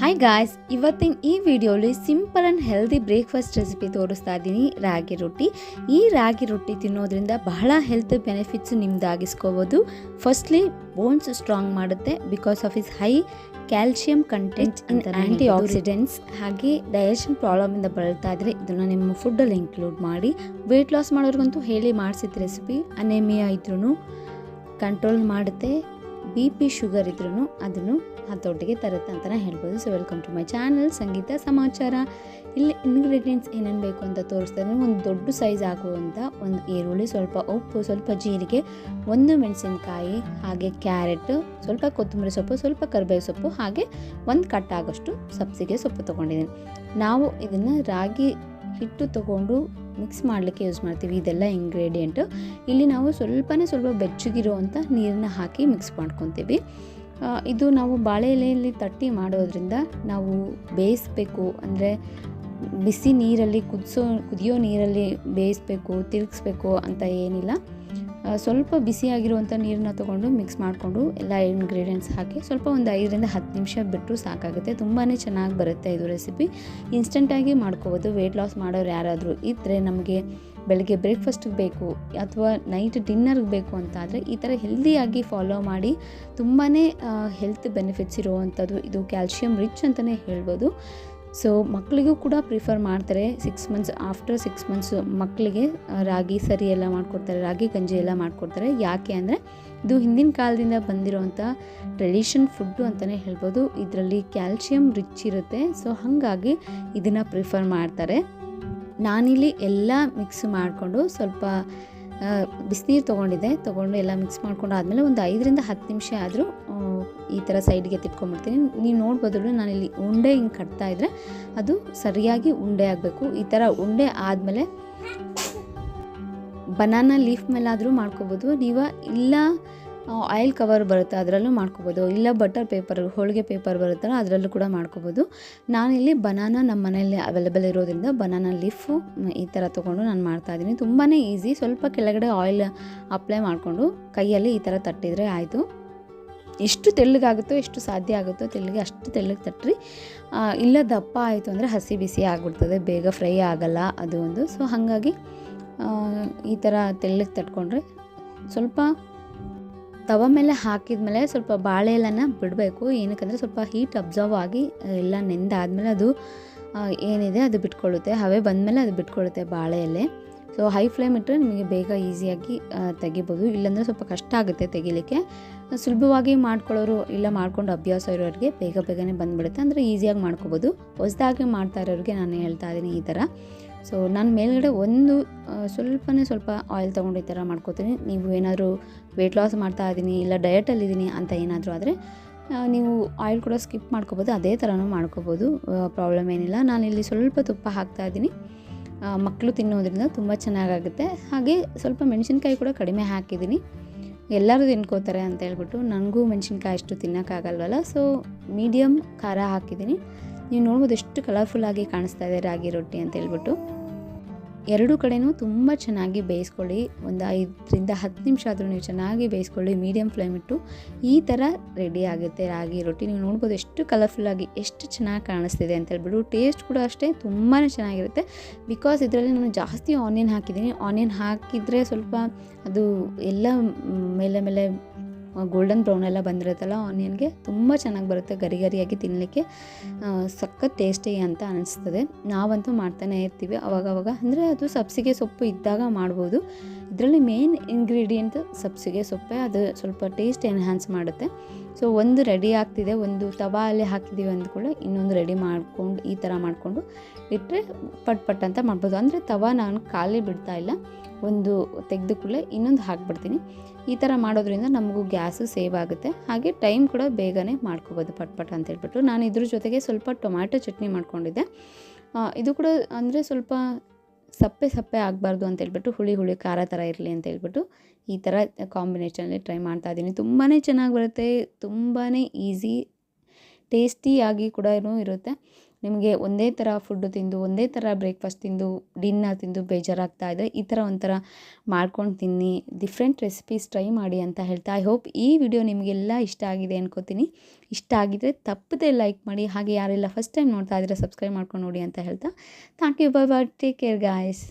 Hi guys ಇವತ್ತಿನ ಈ ವಿಡಿಯೋಲಿ simple and healthy breakfast recipe ತೋರಿಸ್ತಾ ಇದ್ದೀನಿ ರಾಗಿ ರೊಟ್ಟಿ. ಈ ರಾಗಿ ರೊಟ್ಟಿ ತಿನ್ನೋದ್ರಿಂದ ಬಹಳ ಹೆಲ್ತ್ ಬೆನಿಫಿಟ್ಸ್ ನಿಮ್ದಾಗಿಸ್ಕೋಬೋದು. ಫಸ್ಟ್ಲಿ ಬೋನ್ಸ್ ಸ್ಟ್ರಾಂಗ್ ಮಾಡುತ್ತೆ because of is high calcium content in antioxidants ಹಾಗೆ ಡೈಜೆಷನ್ ಪ್ರಾಬ್ಲಮಿಂದ ಬಳಲ್ತಾ ಇದ್ರೆ ಇದನ್ನು ನಿಮ್ಮ ಫುಡ್ಡಲ್ಲಿ ಇನ್ಕ್ಲೂಡ್ ಮಾಡಿ ವೆಯ್ಟ್ ಲಾಸ್ ಮಾಡೋರಿಗಂತೂ ಹೇಳಿ ಮಾಡಿಸಿದ ರೆಸಿಪಿ ಅನೇಮಿಯಾ ಇದ್ರೂ ಕಂಟ್ರೋಲ್ ಮಾಡುತ್ತೆ. ಬಿ ಪಿ ಶುಗರ್ ಇದ್ರೂ ಅದನ್ನು ಹತೋಟಿಗೆ ತರುತ್ತೆ ಅಂತಲೇ ಹೇಳ್ಬೋದು. So welcome to my channel Sangeetha Samachara. ಇಲ್ಲಿ ಇಂಗ್ರೀಡಿಯೆಂಟ್ಸ್ ಏನೇನು ಬೇಕು ಅಂತ ತೋರಿಸ್ತಾರೆ ಒಂದು ದೊಡ್ಡ ಸೈಜ್ ಆಗುವಂಥ ಒಂದು ಈರುಳ್ಳಿ, ಸ್ವಲ್ಪ ಉಪ್ಪು, ಸ್ವಲ್ಪ ಜೀರಿಗೆ, ಒಂದು ಮೆಣಸಿನಕಾಯಿ, ಹಾಗೆ ಕ್ಯಾರೆಟ್ ಸ್ವಲ್ಪ ಕೊತ್ತಂಬರಿ ಸೊಪ್ಪು, ಸ್ವಲ್ಪ ಕರಿಬೇವು ಸೊಪ್ಪು, ಹಾಗೆ ಒಂದು ಕಟ್ ಆಗೋಷ್ಟು ಸಬ್ಸಿಗೆ ಸೊಪ್ಪು ತೊಗೊಂಡಿದ್ದೀನಿ. ನಾವು ಇದನ್ನು ರಾಗಿ ಹಿಟ್ಟು ತೊಗೊಂಡು ಮಿಕ್ಸ್ ಮಾಡಲಿಕ್ಕೆ ಯೂಸ್ ಮಾಡ್ತೀವಿ. ಇದೆಲ್ಲ ಇಂಗ್ರೀಡಿಯೆಂಟು ಇಲ್ಲಿ ನಾವು ಸ್ವಲ್ಪನೇ ಸ್ವಲ್ಪ ಬೆಚ್ಚಗಿರುವಂಥ ನೀರನ್ನ ಹಾಕಿ ಮಿಕ್ಸ್ ಮಾಡ್ಕೊತೀವಿ. ಇದು ನಾವು ಬಾಳೆ ಎಲೆಯಲ್ಲಿ ತಟ್ಟಿ ಮಾಡೋದ್ರಿಂದ ನಾವು ಬೇಯಿಸ್ಬೇಕು. ಅಂದರೆ ಬಿಸಿ ನೀರಲ್ಲಿ ಕುದಿಸೋ, ಕುದಿಯೋ ನೀರಲ್ಲಿ ಬೇಯಿಸ್ಬೇಕು, ತಿರುಗಿಸ್ಬೇಕು ಅಂತ ಏನಿಲ್ಲ. ಸ್ವಲ್ಪ ಬಿಸಿಯಾಗಿರುವಂಥ ನೀರನ್ನ ತೊಗೊಂಡು ಮಿಕ್ಸ್ ಮಾಡಿಕೊಂಡು ಎಲ್ಲ ಇಂಗ್ರೀಡಿಯೆಂಟ್ಸ್ ಹಾಕಿ ಸ್ವಲ್ಪ ಒಂದು ಐದರಿಂದ ಹತ್ತು ನಿಮಿಷ ಬಿಟ್ಟರು ಸಾಕಾಗುತ್ತೆ. ತುಂಬಾ ಚೆನ್ನಾಗಿ ಬರುತ್ತೆ ಇದು ರೆಸಿಪಿ ಇನ್ಸ್ಟೆಂಟಾಗಿ ಮಾಡ್ಕೋಬೋದು. ವೆಯ್ಟ್ ಲಾಸ್ ಮಾಡೋರು ಯಾರಾದರೂ ಇದ್ದರೆ ನಮಗೆ ಬೆಳಗ್ಗೆ ಬ್ರೇಕ್ಫಾಸ್ಟಿಗೆ ಬೇಕು ಅಥವಾ ನೈಟ್ ಡಿನ್ನರ್ಗೆ ಬೇಕು ಅಂತ ಆದರೆ ಈ ಥರ ಹೆಲ್ದಿಯಾಗಿ ಫಾಲೋ ಮಾಡಿ ತುಂಬಾ ಹೆಲ್ತ್ ಬೆನಿಫಿಟ್ಸ್ ಇರುವಂಥದ್ದು ಇದು ಕ್ಯಾಲ್ಶಿಯಂ ರಿಚ್ ಅಂತಲೇ ಹೇಳ್ಬೋದು. ಸೊ ಮಕ್ಕಳಿಗೂ ಕೂಡ ಪ್ರಿಫರ್ ಮಾಡ್ತಾರೆ six months after six months ಮಕ್ಕಳಿಗೆ ರಾಗಿ ಸರಿ ಎಲ್ಲ ಮಾಡಿಕೊಡ್ತಾರೆ, ರಾಗಿ ಗಂಜಿ ಎಲ್ಲ ಮಾಡಿಕೊಡ್ತಾರೆ. ಯಾಕೆ ಅಂದರೆ ಇದು ಹಿಂದಿನ ಕಾಲದಿಂದ ಬಂದಿರೋವಂಥ ಟ್ರೆಡಿಷನ್ ಫುಡ್ಡು ಅಂತಲೇ ಹೇಳ್ಬೋದು. ಇದರಲ್ಲಿ ಕ್ಯಾಲ್ಶಿಯಂ ರಿಚ್ ಇರುತ್ತೆ. ಸೊ ಹಾಗಾಗಿ ಇದನ್ನು ಪ್ರಿಫರ್ ಮಾಡ್ತಾರೆ. ನಾನಿಲ್ಲಿ ಎಲ್ಲ ಮಿಕ್ಸ್ ಮಾಡಿಕೊಂಡು ಸ್ವಲ್ಪ ಬಿಸಿನೀರು ತೊಗೊಂಡಿದ್ದೆ. ತೊಗೊಂಡು ಎಲ್ಲ ಮಿಕ್ಸ್ ಮಾಡ್ಕೊಂಡು ಆದಮೇಲೆ ಒಂದು ಐದರಿಂದ ಹತ್ತು ನಿಮಿಷ ಆದರೂ ಈ ಥರ ಸೈಡ್ಗೆ ತಿಟ್ಕೊಂಡ್ಬಿಡ್ತೀನಿ ನೀವು ನೋಡ್ಬೋದಲ್ಲ ನಾನಿಲ್ಲಿ ಉಂಡೆ ಹಿಂಗೆ ಕಟ್ತಾ ಇದ್ದರೆ ಅದು ಸರಿಯಾಗಿ ಉಂಡೆ ಆಗಬೇಕು. ಈ ಥರ ಉಂಡೆ ಆದಮೇಲೆ ಬನಾನಾ ಲೀಫ್ ಮೇಲಾದರೂ ಮಾಡ್ಕೋಬೋದು. ನೀವು ಇಲ್ಲ ಆಯಿಲ್ ಕವರ್ ಬರುತ್ತೆ, ಅದರಲ್ಲೂ ಮಾಡ್ಕೋಬೋದು. ಇಲ್ಲ ಬಟರ್ ಪೇಪರ್ ಹೋಳಿಗೆ ಪೇಪರ್ ಬರುತ್ತಲ್ಲ, ಅದರಲ್ಲೂ ಕೂಡ ಮಾಡ್ಕೋಬೋದು. ನಾನಿಲ್ಲಿ ಬನಾನ ನಮ್ಮ ಮನೆಯಲ್ಲಿ ಅವೈಲೇಬಲ್ ಇರೋದ್ರಿಂದ ಬನಾನ ಲೀಫು ಈ ಥರ ತೊಗೊಂಡು ನಾನು ಮಾಡ್ತಾಯಿದ್ದೀನಿ ತುಂಬಾ ಈಸಿ ಸ್ವಲ್ಪ ಕೆಳಗಡೆ ಆಯಿಲ್ ಅಪ್ಲೈ ಮಾಡಿಕೊಂಡು ಕೈಯಲ್ಲಿ ಈ ಥರ ತಟ್ಟಿದರೆ ಆಯಿತು. ಎಷ್ಟು ತೆಳ್ಳಗಾಗುತ್ತೋ, ಎಷ್ಟು ಸಾಧ್ಯ ಆಗುತ್ತೋ ತೆಳ್ಳಗೆ ಅಷ್ಟು ತೆಳ್ಳಗೆ ತಟ್ಟ್ರಿ ಇಲ್ಲ ದಪ್ಪ ಆಯಿತು ಅಂದರೆ ಹಸಿ ಬಿಸಿ ಆಗಿಬಿಡ್ತದೆ, ಬೇಗ ಫ್ರೈ ಆಗಲ್ಲ ಅದು ಒಂದು. ಸೊ ಹಾಗಾಗಿ ಈ ಥರ ತೆಳ್ಳಗೆ ತಟ್ಕೊಂಡ್ರೆ ಸ್ವಲ್ಪ ತವ ಮೇಲೆ ಹಾಕಿದ್ಮೇಲೆ ಸ್ವಲ್ಪ ಬಾಳೆ ಎಲೆನ ಬಿಡಬೇಕು. ಏನಕ್ಕಂದರೆ ಸ್ವಲ್ಪ ಹೀಟ್ ಅಬ್ಸರ್ವ್ ಆಗಿ ಎಲ್ಲ ನೆಂದಾದಮೇಲೆ ಅದು ಏನಿದೆ ಅದು ಬಿಟ್ಕೊಳ್ಳುತ್ತೆ. ಹವೆ ಬಂದಮೇಲೆ ಅದು ಬಿಟ್ಕೊಳ್ಳುತ್ತೆ ಬಾಳೆ ಎಲೆ ಸೊ ಹೈ ಫ್ಲೇಮ್ ಇಟ್ಟರೆ ನಿಮಗೆ ಬೇಗ ಈಸಿಯಾಗಿ ತೆಗಿಬೋದು. ಇಲ್ಲಾಂದರೆ ಸ್ವಲ್ಪ ಕಷ್ಟ ಆಗುತ್ತೆ ತೆಗಿಲಿಕ್ಕೆ. ಸುಲಭವಾಗಿ ಮಾಡ್ಕೊಳ್ಳೋರು ಇಲ್ಲ ಮಾಡ್ಕೊಂಡು ಅಭ್ಯಾಸ ಇರೋರಿಗೆ ಬೇಗ ಬೇಗನೆ ಬಂದುಬಿಡುತ್ತೆ. ಅಂದರೆ ಈಸಿಯಾಗಿ ಮಾಡ್ಕೋಬೋದು. ಹೊಸದಾಗಿ ಮಾಡ್ತಾ ಇರೋರಿಗೆ ನಾನು ಹೇಳ್ತಾ ಇದ್ದೀನಿ ಈ ಥರ. ಸೊ ನಾನು ಮೇಲ್ಗಡೆ ಒಂದು ಸ್ವಲ್ಪನೇ ಸ್ವಲ್ಪ ಆಯಿಲ್ ತೊಗೊಂಡು ಈ ಥರ ಮಾಡ್ಕೋತೀನಿ. ನೀವು ಏನಾದರೂ ವೆಯ್ಟ್ ಲಾಸ್ ಮಾಡ್ತಾ ಇದ್ದೀನಿ ಇಲ್ಲ ಡಯಟಲ್ಲಿದ್ದೀನಿ ಅಂತ ಏನಾದರೂ ಆದರೆ ನೀವು ಆಯಿಲ್ ಕೂಡ ಸ್ಕಿಪ್ ಮಾಡ್ಕೋಬೋದು. ಅದೇ ಥರನೂ ಮಾಡ್ಕೋಬೋದು. ಪ್ರಾಬ್ಲಮ್ ಏನಿಲ್ಲ. ನಾನಿಲ್ಲಿ ಸ್ವಲ್ಪ ತುಪ್ಪ ಹಾಕ್ತಾ ಇದ್ದೀನಿ ಮಕ್ಕಳು ತಿನ್ನೋದ್ರಿಂದ ತುಂಬ ಚೆನ್ನಾಗಾಗುತ್ತೆ. ಹಾಗೆ ಸ್ವಲ್ಪ ಮೆಣಸಿನ್ಕಾಯಿ ಕೂಡ ಕಡಿಮೆ ಹಾಕಿದ್ದೀನಿ ಎಲ್ಲರೂ ತಿನ್ಕೋತಾರೆ ಅಂತ ಹೇಳ್ಬಿಟ್ಟು, ನನಗೂ ಮೆಣಸಿನ್ಕಾಯಿ ಅಷ್ಟು ತಿನ್ನೋಕ್ಕಾಗಲ್ವಲ್ಲ. ಸೊ ಮೀಡಿಯಮ್ ಖಾರ ಹಾಕಿದ್ದೀನಿ ನೀವು ನೋಡ್ಬೋದು ಎಷ್ಟು ಕಲರ್ಫುಲ್ಲಾಗಿ ಕಾಣಿಸ್ತಾ ಇದೆ ರಾಗಿ ರೊಟ್ಟಿ ಅಂತ ಹೇಳ್ಬಿಟ್ಟು. ಎರಡೂ ಕಡೆನೂ ತುಂಬ ಚೆನ್ನಾಗಿ ಬೇಯಿಸ್ಕೊಳ್ಳಿ. ಒಂದು ಐದರಿಂದ ಹತ್ತು ನಿಮಿಷ ಆದರೂ ನೀವು ಚೆನ್ನಾಗಿ ಬೇಯಿಸ್ಕೊಳ್ಳಿ. ಮೀಡಿಯಮ್ ಫ್ಲೇಮ್ ಇಟ್ಟು ಈ ಥರ ರೆಡಿ ಆಗುತ್ತೆ ರಾಗಿ ರೊಟ್ಟಿ. ನೀವು ನೋಡ್ಬೋದು ಎಷ್ಟು ಕಲರ್ಫುಲ್ಲಾಗಿ ಎಷ್ಟು ಚೆನ್ನಾಗಿ ಕಾಣಿಸ್ತಿದೆ ಅಂತ ಹೇಳ್ಬಿಟ್ಟು. ಟೇಸ್ಟ್ ಕೂಡ ಅಷ್ಟೇ ತುಂಬಾ ಚೆನ್ನಾಗಿರುತ್ತೆ. ಬಿಕಾಸ್ ಇದರಲ್ಲಿ ನಾನು ಜಾಸ್ತಿ ಆನಿಯನ್ ಹಾಕಿದ್ದೀನಿ. ಆನಿಯನ್ ಹಾಕಿದರೆ ಸ್ವಲ್ಪ ಅದು ಎಲ್ಲ ಮೇಲೆ ಮೇಲೆ ಗೋಲ್ಡನ್ ಬ್ರೌನ್ ಎಲ್ಲ ಬಂದಿರುತ್ತಲ್ಲ ಆನಿಯನ್ಗೆ ತುಂಬ ಚೆನ್ನಾಗಿ ಬರುತ್ತೆ ಗರಿ ಗರಿಯಾಗಿ ತಿನ್ನಲಿಕ್ಕೆ ಸಖತ್ ಟೇಸ್ಟಿ ಅಂತ ಅನಿಸ್ತದೆ. ನಾವಂತೂ ಮಾಡ್ತಾನೆ ಇರ್ತೀವಿ. ಅವಾಗವಾಗ ಅಂದರೆ ಅದು ಸಬ್ಸಿಗೆ ಸೊಪ್ಪು ಇದ್ದಾಗ ಮಾಡ್ಬೋದು. ಇದರಲ್ಲಿ ಮೇನ್ ಇಂಗ್ರೀಡಿಯೆಂಟ್ ಸಬ್ಸಿಗೆ ಸೊಪ್ಪೆ. ಅದು ಸ್ವಲ್ಪ ಟೇಸ್ಟ್ ಎನ್ಹ್ಯಾನ್ಸ್ ಮಾಡುತ್ತೆ. ಸೊ ಒಂದು ರೆಡಿ ಆಗ್ತಿದೆ, ಒಂದು ತವಾ ಅಲ್ಲಿ ಹಾಕಿದ್ದೀವಿ ಅಂದ್ಕೊಳ್ಳಿ. ಇನ್ನೊಂದು ರೆಡಿ ಮಾಡ್ಕೊಂಡು, ಈ ಥರ ಮಾಡಿಕೊಂಡು ಇಟ್ಟರೆ ಪಟ್ ಪಟ್ ಅಂತ ಮಾಡ್ಬೋದು. ಅಂದರೆ ತವಾ ನಾನು ಖಾಲಿ ಬಿಡ್ತಾ ಇಲ್ಲ. ಒಂದು ತೆಗೆದು ಕೂಡಲೇ ಇನ್ನೊಂದು ಹಾಕ್ಬಿಡ್ತೀನಿ. ಈ ಥರ ಮಾಡೋದ್ರಿಂದ ನಮಗೂ ಗ್ಯಾಸು ಸೇವ್ ಆಗುತ್ತೆ. ಹಾಗೆ ಟೈಮ್ ಕೂಡ ಬೇಗನೆ ಮಾಡ್ಕೋಬೋದು ಪಟ್ ಪಟ್ ಅಂತ ಹೇಳ್ಬಿಟ್ಟು. ನಾನು ಇದ್ರ ಜೊತೆಗೆ ಸ್ವಲ್ಪ ಟೊಮ್ಯಾಟೊ ಚಟ್ನಿ ಮಾಡ್ಕೊಂಡಿದ್ದೆ. ಇದು ಕೂಡ ಅಂದರೆ ಸ್ವಲ್ಪ ಸಪ್ಪೆ ಸಪ್ಪೆ ಆಗಬಾರ್ದು ಅಂತ ಹೇಳ್ಬಿಟ್ಟು ಹುಳಿ ಹುಳಿ ಖಾರ ಥರ ಇರಲಿ ಅಂತ ಹೇಳ್ಬಿಟ್ಟು ಈ ಥರ ಕಾಂಬಿನೇಷನಲ್ಲಿ ಟ್ರೈ ಮಾಡ್ತಾ ಇದ್ದೀನಿ. ತುಂಬಾ ಚೆನ್ನಾಗಿ ಬರುತ್ತೆ ತುಂಬಾ ಈಸಿ, ಟೇಸ್ಟಿಯಾಗಿ ಕೂಡ ಇರುತ್ತೆ. ನಿಮಗೆ ಒಂದೇ ಥರ ಫುಡ್ಡು ತಿಂದು, ಒಂದೇ ಥರ ಬ್ರೇಕ್ಫಾಸ್ಟ್ ತಿಂದು ಡಿನ್ನರ್ ತಿಂದು ಬೇಜಾರಾಗ್ತಾ ಇದೆ, ಈ ಥರ ಒಂಥರ ಮಾಡ್ಕೊಂಡು ತಿನ್ನಿ ಡಿಫ್ರೆಂಟ್ ರೆಸಿಪೀಸ್ ಟ್ರೈ ಮಾಡಿ ಅಂತ ಹೇಳ್ತಾ ಐ ಹೋಪ್ ಈ ವಿಡಿಯೋ ನಿಮಗೆಲ್ಲ ಇಷ್ಟ ಆಗಿದೆ ಅನ್ಕೋತೀನಿ. ಇಷ್ಟ ಆಗಿದ್ರೆ ತಪ್ಪದೆ ಲೈಕ್ ಮಾಡಿ, ಹಾಗೆ ಯಾರೆಲ್ಲ ಫಸ್ಟ್ ಟೈಮ್ ನೋಡ್ತಾ ಇದ್ರೆ ಸಬ್ಸ್ಕ್ರೈಬ್ ಮಾಡ್ಕೊಂಡು ನೋಡಿ ಅಂತ ಹೇಳ್ತಾ thank you bye bye take care guys